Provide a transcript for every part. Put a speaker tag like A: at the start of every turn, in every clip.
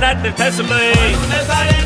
A: not the.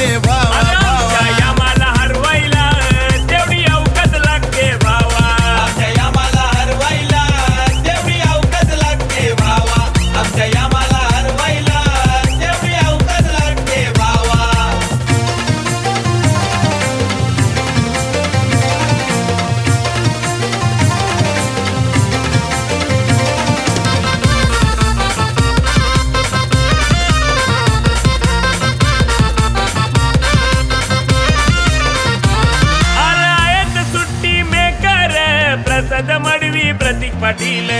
B: been.
A: Bharat Madavi Prateek Patil